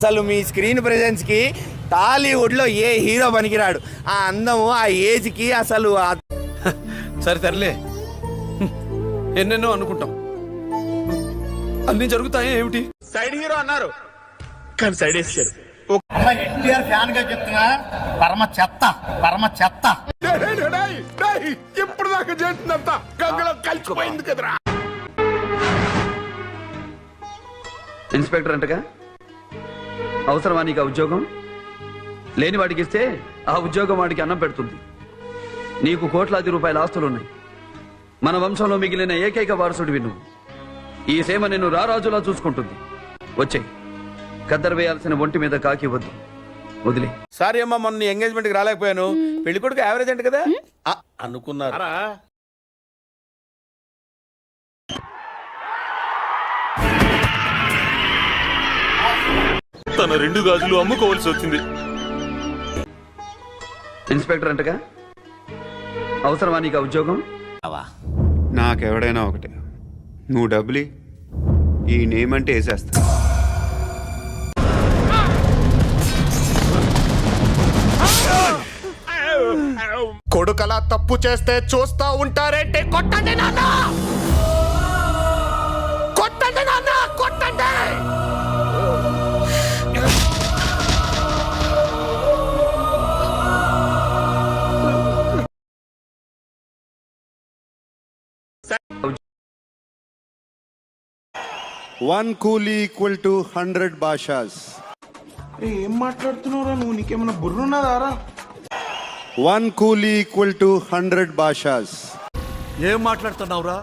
అసలు మీ స్క్రీన్ ప్రెజెన్స్కి టాలీవుడ్లో ఏ హీరో పనికిరాడు? ఆ అందము ఆ ఏజ్కి అసలు సరే తరలే. ఎన్నెన్నో అనుకుంటాం. అన్ని జరుగుతాయా ఏమిటి? సైడ్ హీరో అన్నారు. కానీ సైడ్ వేసారు ఎన్టీఆర్ ఫ్యాన్గా చెప్తున్నా పరమ చెత్త పరమ చెత్త. ఇప్పుడు దాకా గంగలో కలిసిపోయింది కదరా. ఇన్స్పెక్టర్ అంటగా? అవసరమా నీకు ఆ ఉద్యోగం? లేని వాడికి ఇస్తే ఆ ఉద్యోగం వాడికి అన్నం పెడుతుంది. నీకు కోట్లాది రూపాయల ఆస్తులున్నాయి. మన వంశంలో మిగిలిన ఏకైక వారసుడివి నువ్వు. ఈ సేమ నిన్ను రారాజులా చూసుకుంటుంది. వచ్చే కద్దరు వేయాల్సిన ఒంటి మీద కాకి వద్దు వదిలే. సారీ అమ్మా మొన్న ఎంగేజ్మెంట్కి రాలేకపోయాను. పెళ్ళి కొడుకు యావరేజ్ అంట కదా? ఆ, అనుకున్నారు. తన రెండు గాజులు అమ్ముకోవాల్సి వచ్చింది. ఇన్స్పెక్టర్ అంటగా? అవసరమా నీకు ఆ ఉద్యోగం? నాకెవడైనా ఒకటే. నువ్వు డబ్బులి ఈ నేమ్ అంటే వేసేస్తా. కొడుకలా తప్పు చేస్తే చూస్తా ఉంటారేంటి? కొట్టండి నాన్న! వన్ కూలీ ఈక్వల్ టు హండ్రెడ్ భాషాస్ ఏం మాట్లాడుతున్నావురా నువ్వు? నీకేమైనా బుర్రున్నదారా one coolie equal to hundred భాషాస్ ఏం మాట్లాడుతున్నావురా?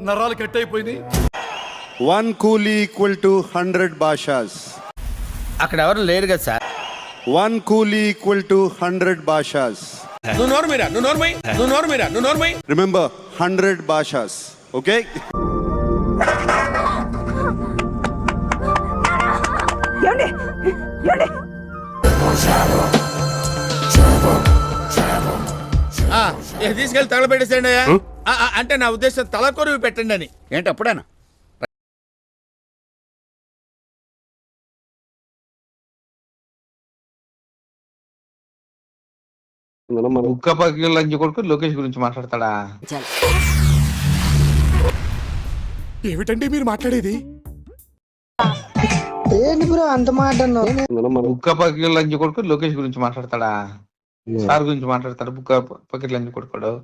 నరాలు కట్ అయిపోయింది వన్ కూలీ ఈక్వల్ టు హండ్రెడ్ భాషాస్ అక్కడ ఎవరు లేరు కదా sir. One coolie equal to hundred భాషాస్ నువ్వు నోరు మీరా? నువ్వు నోర్మై నువ్వు నోరు మీరా? నువ్వు నోర్మై రిమెంబర్ హండ్రెడ్ భాషాస్ ఓకే? తీసుకెళ్ళి ఆ, అంటే నా ఉద్దేశం తల కొరువు పెట్టండి అని. ఏంటి అప్పుడేనా? ఉక్క కొడుకు లోకేష్ గురించి మాట్లాడతాడా? ఏమిటండి మీరు మాట్లాడేది? ఉక్క పక్కల లంచ్ కొడుకు లోకేష్ గురించి మాట్లాడతాడా? సార్ గురించి మాట్లాడతాడు? బుక్క లంచ్ కొడుకోడు.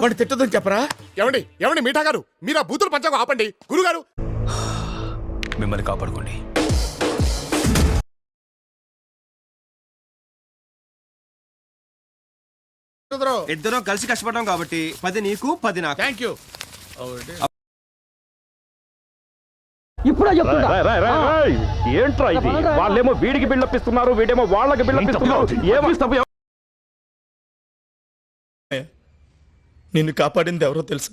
వాడు తిట్టదని చెప్పరా? ఏమండి ఏమండి మీఠా గారు మీరు ఆ బూతులు పంచకు ఆపండి. గురుగారు. మిమ్మల్ని కాపాడుకోండి. ఇద్దరం కలిసి కష్టపడ్డాం కాబట్టి పది నీకు పది నాకు. థ్యాంక్ యూ ఏంట్రా ఇది? వాళ్ళేమో వీడికి బిల్డప్పిస్తున్నారు వీడేమో వాళ్ళకి బిల్డప్పిస్తున్నారు. ఏమో నిన్ను కాపాడింది ఎవరో తెలుసా?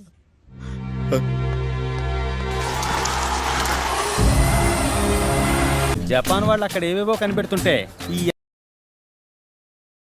జపాన్ వాళ్ళు అక్కడ ఏవేవో కనిపెడుతుంటే ఈ